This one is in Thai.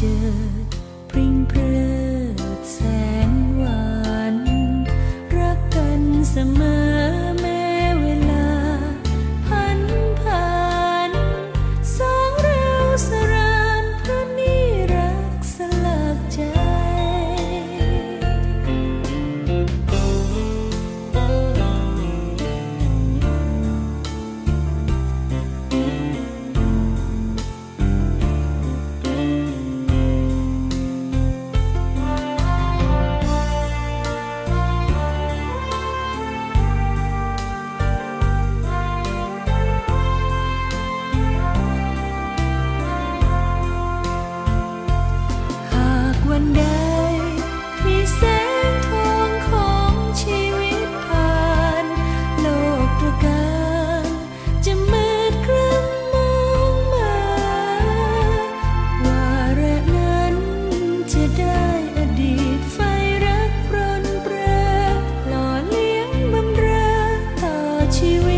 间 วันใดมีแสงทองของชีวิตผ่าน โลกประกาศจะมืดครมมาวาระนั้นจะได้อดีตไฟรักปรนเปรหล่อเลี้ยงบำเรอต่อชีวิต